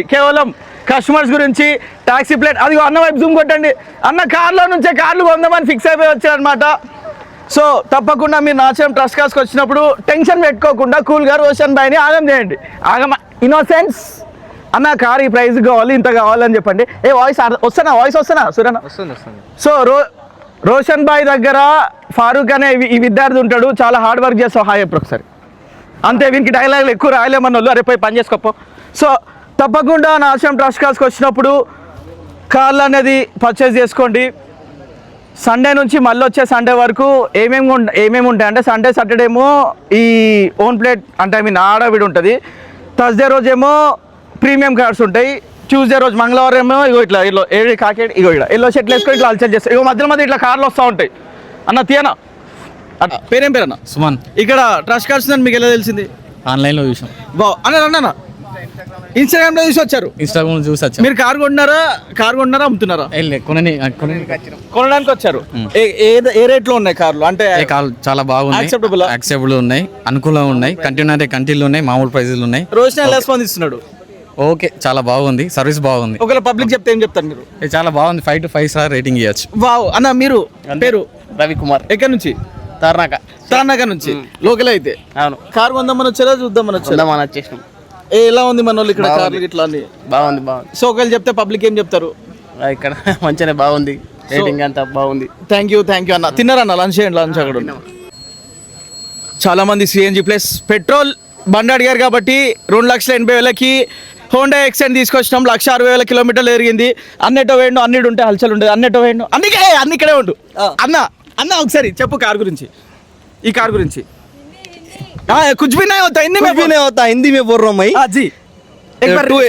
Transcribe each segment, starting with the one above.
కేవలం కస్టమర్స్ గురించి taxi plate అది అన్న వైపు జూమ్ కొట్టండి. అన్న కార్లో నుంచే కార్లు కొందామని ఫిక్స్ అయిపోయి వచ్చారనమాట సో తప్పకుండా మీరు నాచరం ట్రస్ట్ కాస్కి వచ్చినప్పుడు టెన్షన్ పెట్టుకోకుండా కూల్గా రోషన్ బాయ్ని ఆగం చేయండి. ఆగమ ఇన్నోసెన్స్ అన్న కార్ ఈ ప్రైస్ కావాలి ఇంత కావాలని చెప్పండి. ఏ వాయిస్ వస్తానా వాయిస్ వస్తానా సురేనా సో రో రోషన్ బాయ్ దగ్గర ఫారూక్ అనే ఈ- ఈ విద్యార్థి ఉంటాడు. చాలా హార్డ్ వర్క్ చేస్తావు హాయ్ ఎప్పుడు ఒకసారి. అంతే వీనికి డైలాగులు ఎక్కువ రాయలేమన్న వాళ్ళు అరే పోయి పని చేసుకోపో సో తప్పకుండా నా ఆశ్రమం ట్రస్ట్ కాస్కి వచ్చినప్పుడు కార్లు అనేది పర్చేస్ చేసుకోండి. సండే నుంచి మళ్ళీ వచ్చే సండే వరకు ఏమేమి ఏమేమి ఉంటాయి? అంటే సండే సాటర్డే ఏమో ఈ ఓన్ ప్లేట్ అంటే ఐ మీన్ ఆడవిడి ఉంటుంది. థర్స్డే రోజు ఏమో ప్రీమియం కార్డ్స్ ఉంటాయి. ట్యూస్డే రోజు మంగళవారం ఏమో ఇగో ఇట్లా ఇల్లు ఏడు కాకేడు ఇగో ఇక్కడ ఎల్లో షర్ట్లు వేసుకొని ఇట్లా అల్చర్ చేస్తాయి ఇగో మధ్యలో మధ్య ఇట్లా కార్లు వస్తూ ఉంటాయి. అన్న తీయనా? అన్న, పేరేం పేరన్న? సుమన్. ఇక్కడ ట్రస్ట్ కార్డ్స్ ఉందని మీకు ఎలా తెలిసింది? ఆన్లైన్లో చూసాం. బా అన్న అన్న ఇన్స్టాగ్రామ్లో చూసి వచ్చారు ఇన్స్టాగ్రామ్ చూసి వచ్చాం మీరు కార్ కొన్నారా? కార్ కొన్నారా? అమ్ముతున్నారా? కొనని కొనడానికి వచ్చారు. ఏ- రేట్లో ఉన్నాయి కార్లు? అంటే ఏ కాల్ చాలా బాగున్నాయి. ఆ? యాక్సెప్టబుల్ ఉన్నాయి. అనుకూలంగా ఉన్నాయి. కంటిన్యూ అంటే కంటిన్యూ ఉన్నాయి. మామూలు ప్రైజులు ఉన్నాయి. రోజు ఎలా స్పందిస్తున్నాడు ఓకే చాలా బాగుంది. సర్వీస్ బాగుంది. ఒకవేళ పబ్లిక్ చెప్తే ఏం చెప్తారు మీరు? ఇది చాలా బాగుంది. Five to five star rating ఇవ్వచ్చు వావ్. అన్న మీరు పేరు? రవికుమార్. ఎక్కడి నుంచి? తార్నాక. తారనగర్ నుంచి. లోకల్ అయితే. అవును. కార్ కొందామని వచ్చారా? చూద్దామని వచ్చారా? ఉందామని వచ్చేసినాం. ఎలా ఉంది మన వాళ్ళు ఇక్కడ కార్లు ఇట్లా అని బాగుంది బాగుంది. సో ఒకవేళ చెప్తే పబ్లిక్ ఏం చెప్తారు? ఇక్కడ మంచిగానే బాగుంది. రేటింగ్ అంతా బాగుంది. థ్యాంక్ యూ థ్యాంక్ యూ అన్న. తిన్నారన్న లంచ్ చేయండి లంచ్ అక్కడ ఉంది. చాలా మంది సిఎన్జి ప్లస్ పెట్రోల్ బండి అడిగారు కాబట్టి రెండు లక్షల ఎనభై వేలకి హోండా ఎక్సెంట్ తీసుకొచ్చినాం. లక్ష అరవై వేల కిలోమీటర్లు ఎరిగింది. అన్నెటో వేయండు అన్నిటి ఉంటే హల్చల్ ఉండేది. అన్నెటో వేయండు అందుకే అన్ని ఇక్కడే ఉండు. అన్న అన్న ఒకసారి చెప్పు కార్ గురించి. ఈ కార్ గురించి. हाँ कुछ भी नहीं होता हिंदी में कुछ भी नहीं होता हिंदी में बोल रहा हूँ मैं हाँ जी एक ए, बार टू-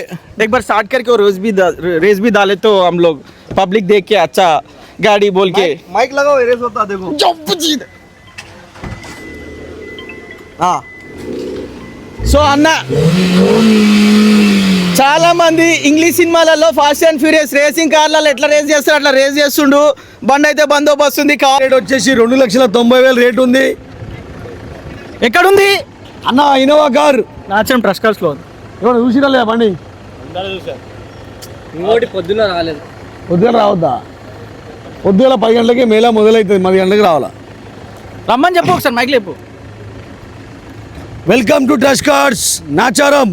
एक बार स्टार्ट करके और रेस भी दा- रेस भी डाले तो हम लोग पब्लिक देख के अच्छा गाड़ी बोल के माइक लगाओ एरेस होता देखो हाँ సో అన్న చాలా మంది ఇంగ్లీష్ సినిమాలలో ఫాస్ట్ అండ్ ఫ్యూరియస్ రేసింగ్ కార్లలో ఎట్లా రేస్ చేస్తారు అట్లా రేస్ చేస్తుండు బండి అయితే బందోబస్తు ఉంది కార్ రేట్ వచ్చేసి రెండు లక్షల తొంభై వేలు రేట్ ఉంది ఎక్కడుంది? అన్న ఇన్నోవా కార్ నాచం ట్రస్ట్ కార్స్లో ఉంది. ఎవరు చూసిరా బండి? ఇంకోటి పొద్దున్న రాలేదు. పొద్దుగల రావద్దా? పొద్దుగల పది గంటలకి మేళ మొదలవుతుంది పది గంటలకు రావాలా? రమ్మని చెప్పు ఒకసారి మైక్ లేపు. Welcome to Trust Cars Nacharam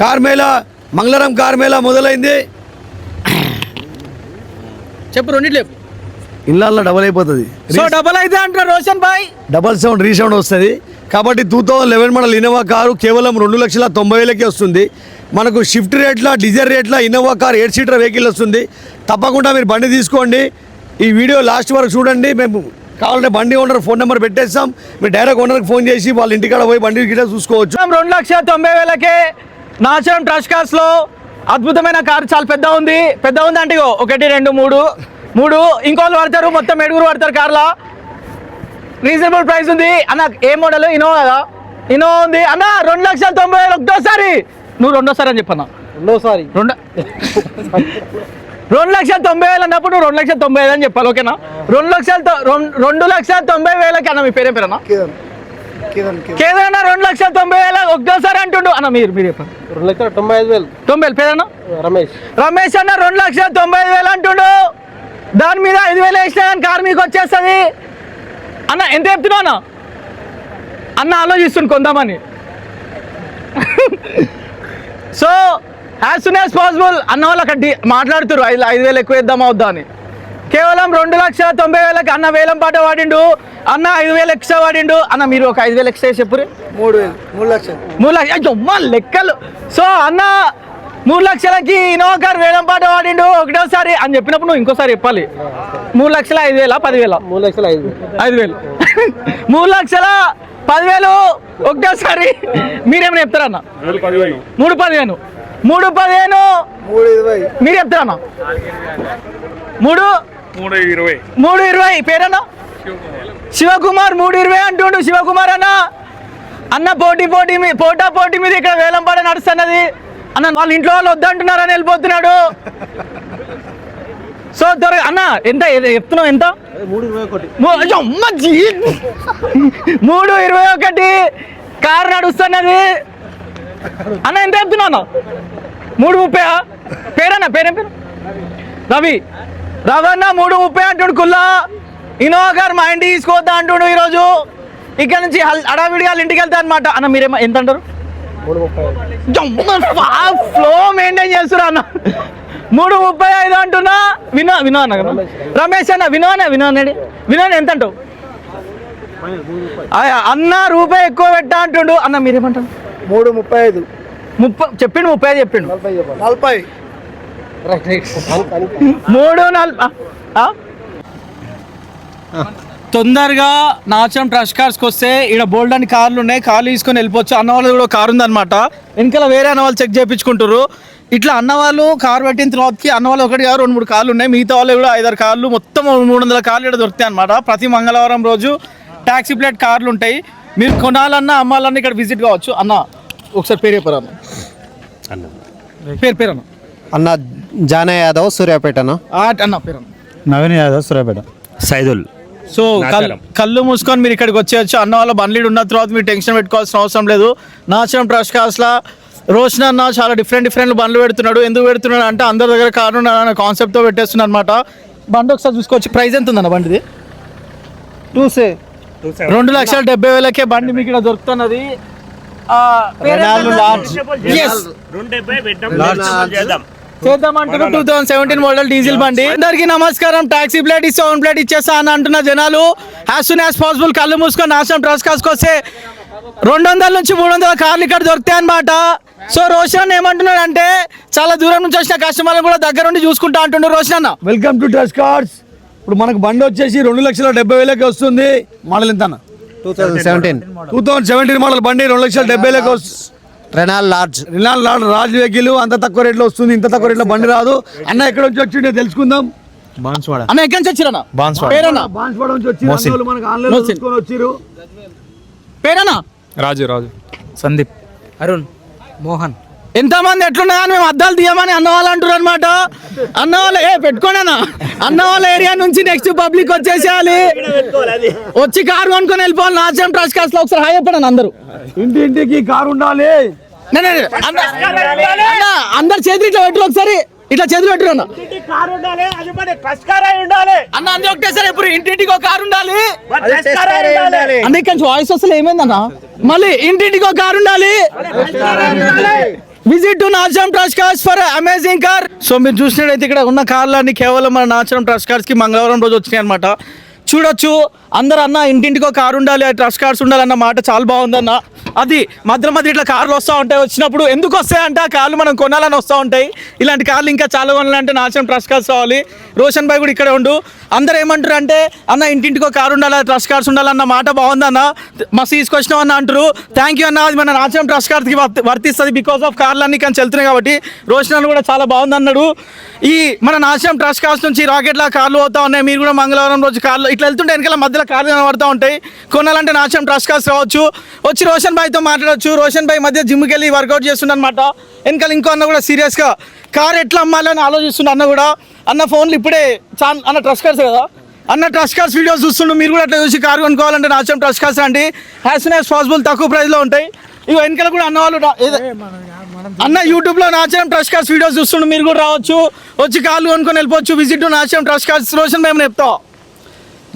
car mela మంగళరం car mela మొదలైంది. చెప్పు రెండిట్లు లేపు ఇళ్ళల్లో డబల్ అయిపోతుంది. సో డబల్ అయితే అంటారు Roshan boy? Double sound resound వస్తుంది. కాబట్టి two thousand eleven model Innova car కేవలం రెండు లక్షల తొంభై వేలకే వస్తుంది. మనకు షిఫ్ట్ రేట్ల డీజల్ రేట్ల Innova car eight seater vehicle వస్తుంది. తప్పకుండా మీరు బండి తీసుకోండి. ఈ వీడియో లాస్ట్ వరకు చూడండి. మేము కావాలంటే బండి ఓనర్ ఫోన్ నెంబర్ పెట్టేస్తాం. మీరు డైరెక్ట్ ఓనర్కి ఫోన్ చేసి వాళ్ళ ఇంటికాడ పోయి బండి గిట్ట చూసుకోవచ్చు. రెండు లక్షల తొంభై వేలకే నాచరం ట్రస్ట్ కార్స్లో అద్భుతమైన కారు చాలా పెద్ద ఉంది. పెద్ద ఉంది అంటే ఒకటి రెండు మూడు. మూడు ఇంకోళ్ళు పడతారు మొత్తం ఏడుగురు పడతారు కార్లా. రీజనబుల్ ప్రైస్ ఉంది. అన్న ఏ మోడల్ ఇన్నోవా కదా? ఇన్నోవా ఉంది. అన్న రెండు లక్షల తొంభై వేలు ఒకటోసారి నువ్వు రెండోసారి అని చెప్పన్న. రెండోసారి. రెండు రెండు లక్షల తొంభై వేలు అన్నప్పుడు నువ్వు రెండు లక్షల తొంభై వేలు అని చెప్పాలి ఓకేనా? రెండు లక్షల రెండు- లక్షల తొంభై వేలకి అన్న మీ పేరేం పేరన్నా? కేదన్నా రెండు లక్షల తొంభై వేల ఒకటోసారి అంటుండు. అన్న మీరు మీరు చెప్పండి. రెండు లక్షల తొంభై ఐదు వేలు. తొంభై వేలు. పేదన్నా రమేష్. రమేష్ అన్న రెండు లక్షల తొంభై ఐదు వేలు అంటుండు. దాని మీద ఐదు వేలు వేసినా కానీ కారు మీకు వచ్చేస్తుంది. అన్న ఎంత చెప్తున్నావు అన్న? అన్న ఆలోచిస్తుంది కొందామని. So as soon as possible అన్న వాళ్ళు అక్కడ మాట్లాడుతున్నారు ఐదు ఐదు వేలు ఎక్కువ ఇద్దామా వద్దా అని. కేవలం రెండు లక్షల తొంభై వేలకి అన్న వేలం పాట వాడిండు అన్న ఐదు వేలు ఎక్స్ట్రా వాడిండు అన్న మీరు ఒక ఐదు వేలు ఎక్స్ట్రా చెప్పురు మూడు వేలు మూడు లక్షలు. మూడు లక్షలు అమ్మా లెక్కలు. సో అన్న మూడు లక్షలకి ఇన్నోవా కార్ వేలం పాట వాడిండు ఒకటోసారి అని చెప్పినప్పుడు నువ్వు ఇంకోసారి చెప్పాలి. మూడు లక్షల ఐదు వేల పదివేల? మూడు లక్షల ఐదు ఐదు వేలు. మూడు లక్షల పదివేలు ఒకటోసారి. మీరేమైనా చెప్తారన్న మూడు పదిహేను మూడు పదిహేను మీరు చెప్తారన్న మూడు? మూడు ఇరవై. మూడు ఇరవై. పేరన్నా? శివకుమార్ మూడు ఇరవై అంటుండు శివకుమార్ అన్న. అన్న పోటీ పోటీ మీ పోటా పోటీ మీద ఇక్కడ వేలం పాట నడుస్తున్నది. అన్న వాళ్ళ ఇంట్లో వాళ్ళు వద్దంటున్నారని వెళ్ళిపోతున్నాడు. సో త్వరగా అన్న ఎంత చెప్తున్నావు ఎంత? మూడు ఇరవై ఒకటి. కారు నడుస్తున్నది. అన్న ఎంత చెప్తున్నావు అన్న? మూడు ముప్పై పేరన్నా పేరేం పేరు? రవి. రవన్న మూడు ముప్పై అంటుడు కుల్లా. ఇనోవా గారు మా ఇంటికి తీసుకోవద్దా అంటుడు ఈరోజు. ఇక్కడ నుంచి హడావిడిగా ఇంటికి వెళ్తా అనమాట అన్న మీరేమో ఎంత అంటారు? ఫ్లో మెయింటైన్ చేస్తున్నా అన్న. మూడు ముప్పై ఐదు అంటున్నా. వినో వినో అన్న కదా రమేష్ అన్న వినో అన్న వినో అన్నాడు వినో ఎంత అంటావు? అన్న రూపాయి ఎక్కువ పెట్టా అంటుండు. అన్న మీరేమంటారు? మూడు ముప్పై ఐదు. ముప్పై చెప్పిండు ముప్పై ఐదు చెప్పిండు. నలభై మూడు నలభై తొందరగా నాచం ట్రస్ట్ కార్స్కి వస్తే ఇక్కడ బోల్డ్ అని కార్లు ఉన్నాయి. కార్లు తీసుకొని వెళ్ళిపోవచ్చు. అన్న వాళ్ళు కూడా కారు ఉందన్నమాట. వెనకాల వేరే అన్న వాళ్ళు చెక్ చేయించుకుంటారు ఇట్లా అన్న వాళ్ళు కారు పెట్టిన తర్వాతకి అన్న వాళ్ళు ఒకటి కాదు రెండు మూడు కార్లు ఉన్నాయి. మిగతా వాళ్ళు కూడా ఐదారు కార్లు మొత్తం మూడు వందల కార్లు ఇక్కడ దొరుకుతాయి అనమాట ప్రతి మంగళవారం రోజు ట్యాక్సీ ప్లేట్ కార్లు ఉంటాయి. మీరు కొనాలన్నా అమ్మాలన్నా ఇక్కడ విజిట్ కావచ్చు. అన్న ఒకసారి పేరు చెప్పారు అన్న? పేరు పేరు అన్న. అన్న జానయ్య యాదవ్ సూర్యాపేటన ఆ, అన్న పేరు అన్న. నవీన్ యాదవ్ సూర్యాపేట. సైదుల్. సో కల్- కళ్ళు మూసుకొని మీరు ఇక్కడికి వచ్చేయచ్చు. అన్న వాళ్ళ బండ్లీడు ఉన్న తర్వాత మీరు టెన్షన్ పెట్టుకోవాల్సిన అవసరం లేదు. నాచరం ట్రస్ట్ కాస్లా రోషన్ అన్న చాలా డిఫరెంట్ డిఫరెంట్ బండ్లు పెడుతున్నాడు. ఎందుకు పెడుతున్నాడు అంటే అందరి దగ్గర కారు అనే కాన్సెప్ట్తో పెట్టేస్తున్నాడు అనమాట బండి ఒకసారి చూసుకోవచ్చు. ప్రైస్ ఎంత ఉందన్న బండిది? టూ సే రెండు లక్షల డెబ్బై వేలకే బండి మీకు ఇక్కడ దొరుకుతున్నది. ఆ, Yes. చేద్దామంటున్నారు. Two thousand seventeen model diesel బండి. అందరికి నమస్కారం. టాక్సీ ప్లేట్ ఇస్తే ఓన్ ప్లేట్ ఇచ్చేస్తా అని అంటున్న జనాలు. యాజ్ సూన్ యాజ్ పాసిబుల్ కళ్ళు మూసుకొని నాశనం ట్రస్ కాసుకొస్తే రెండు వందల నుంచి మూడు వందల కార్లు ఇక్కడ దొరుకుతాయి అనమాట సో రోషన్ ఏమంటున్నాడు అంటే చాలా దూరం నుంచి వచ్చిన కస్టమర్లు కూడా దగ్గర ఉండి చూసుకుంటా అంటుండ్రు రోషన్ అన్న. వెల్కమ్ టు టచ్ కార్డ్స్ ఇప్పుడు మనకు బండి వచ్చేసి రెండు లక్షల డెబ్బై వేలకి వస్తుంది. మోడల్ ఎంత అన్న two thousand seventeen two thousand seventeen model బండి రెండు లక్షల డెబ్బై వేలకి వస్తుంది. రెనాల్ లార్జ్ రిలాన్ లాడ్ రాజ్ వెహికల్ అంత తక్కువ రేట్లో వస్తుంది ఇంత తక్కువ రేట్లో బండి రాదు. అన్న ఎక్కడ నుంచి వచ్చిండే తెలుసుకుందాం. బాన్స్వాడ. అన్న ఎక్కడి నుంచి వచ్చిరన్న బాన్స్వాడ. పేరన్నా బాన్స్వాడ నుంచి వచ్చి అన్నోళ్ళు మనకు ఆన్లైన్. తీసుకొని వచ్చిర్రు. పేరన్నా రాజు రాజు. సందీప్. అరుణ్ మోహన్. ఎంతమంది ఎట్లున్నాయని మేము అద్దాలు తీయమని అన్న వాళ్ళు అంటారు అనమాట అన్న వాళ్ళ ఏ పెట్టుకోనేనా? అన్న వాళ్ళ ఏరియా నుంచి నెక్స్ట్ పబ్లిక్ వచ్చేసేయాలి. వచ్చి కారు కొనుక్కొని వెళ్ళిపోవాలి. నాచం ట్రస్ట్ కాస్ట్లో ఒకసారి హాయ్ చెప్పండి అందరూ. ఇంటి ఇంటికి కారు ఉండాలి. అందరు చేతులు ఇట్లా పెట్టరు ఒకసారి. ఇట్లా చేతులు పెట్టరు అన్న. అన్న అందరూ ఒకటేసారి ఎప్పుడు ఇంటింటికి ఒక కారు ఉండాలి. అన్న ఇక్కడ నుంచి వాయిస్ వస్తలే ఏమైందన్న మళ్ళీ ఇంటింటికి ఒక కారు ఉండాలి. Visit to Nacharam Trust Cars for amazing car so మీరు చూసినట్టయితే ఇక్కడ ఉన్న కార్లన్నీ కేవలం మన నాచరం ట్రస్ట్ కార్స్కి మంగళవారం రోజు వచ్చినాయి అనమాట చూడొచ్చు. అందరు అన్న ఇంటింటికో కారు ఉండాలి ట్రస్ట్ కార్స్ ఉండాలన్న మాట చాలా బాగుందన్న. అది మధ్య మధ్య ఇట్లా కార్లు వస్తూ ఉంటాయి వచ్చినప్పుడు ఎందుకు వస్తాయంటే? ఆ కార్లు మనం కొనాలని వస్తూ ఉంటాయి. ఇలాంటి కార్లు ఇంకా చాలా కొనాలంటే నాశనం ట్రస్ట్ కార్స్ కావాలి. రోషన్ భాయ్ కూడా ఇక్కడే ఉండు. అందరు ఏమంటారు అంటే అన్న ఇంటింటికో కారు ఉండాలి ట్రస్ట్ కార్స్ ఉండాలన్న మాట బాగుందన్న. మస్తు తీసుకొచ్చినాం అన్న అంటారు. థ్యాంక్ యూ అన్న అది మన నాశనం ట్రస్ట్ కార్డ్కి వర్తిస్తుంది బికాస్ ఆఫ్ కార్లు అన్ని కానీ వెళ్తున్నాయి కాబట్టి. రోషన్ అన్న కూడా చాలా బాగుంది అన్నాడు ఈ మన నాశనం ట్రస్ట్ కార్స్ నుంచి రాకెట్లా కార్లు పోతా ఉన్నాయి. మీరు కూడా మంగళవారం రోజు కార్లు ఇట్లా వెళ్తుంటే వెనకాల మధ్యలో కార్లు కనబడుతూ ఉంటాయి. కొనాలంటే నాశనం ట్రస్ట్ కార్స్ రావచ్చు. వచ్చి రోషన్ భాయ్తో మాట్లాడవచ్చు రోషన్ భాయ్ మధ్య జిమ్కి వెళ్ళి వర్కౌట్ చేస్తుండ అనమాట వెనకాల ఇంకో అన్న కూడా సీరియస్గా కార్ ఎట్లా అమ్మాలని ఆలోచిస్తుండ అన్న కూడా. అన్న ఫోన్లు ఇప్పుడే చా అన్న ట్రస్ట్ కార్స్ కదా. అన్న ట్రస్ట్ కార్స్ వీడియోస్ చూస్తుండు. మీరు కూడా అట్లా చూసి కారు కొనుక్కోవాలంటే నాశనం ట్రస్ట్ కార్స్ రండి. యాజ్ సూన్ యాజ్ పాసిబుల్ తక్కువ ప్రైస్లో ఉంటాయి. ఇవి వెనకాల కూడా అన్న వాళ్ళు అన్న యూట్యూబ్లో నాచరం ట్రస్ట్ కార్డ్స్ వీడియోస్ చూస్తుండే. మీరు కూడా రావచ్చు. వచ్చి కాళ్ళు కొనుక్కొని వెళ్ళిపోవచ్చు. Visit Nacharam Trust Cars Roshan మేము చెప్తాం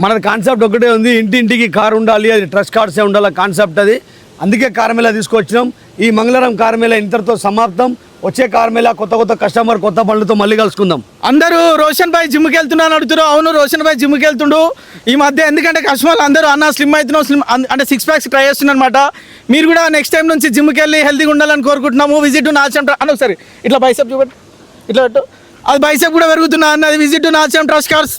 మన కాన్సెప్ట్ ఒకటే ఉంది ఇంటి ఇంటికి కారు ఉండాలి అది ట్రస్ట్ కార్డ్సే ఉండాలి కాన్సెప్ట్ అది. అందుకే కార్మేళ తీసుకొచ్చినాం. ఈ మంగళవారం కార్మేళ ఇంతటితో సమాప్తం. వచ్చే కార్మేళ కొత్త కొత్త కస్టమర్ కొత్త పనులతో మళ్ళీ కలుసుకుందాం. అందరూ రోషన్ భాయ్ జిమ్కి వెళ్తున్నాను అడుగుతారు అవును రోషన్ భాయ్ జిమ్కి వెళ్తుండు ఈ మధ్య ఎందుకంటే కస్టమర్లు అందరూ అన్న స్లిమ్ అవుతున్నాం స్లిమ్ అంటే సిక్స్ ప్యాక్స్ ట్రై చేస్తున్నారనమాట మీరు కూడా నెక్స్ట్ టైం నుంచి జిమ్కి వెళ్ళి హెల్తీగా ఉండాలని కోరుకుంటున్నాము. విజిట్ నాచం అని ఒకసారి ఇట్లా బైసెప్ చూపెట్టు ఇట్లా పెట్టు. అది బైసెప్ కూడా పెరుగుతున్నా అన్నది. Visit నాచం trust cars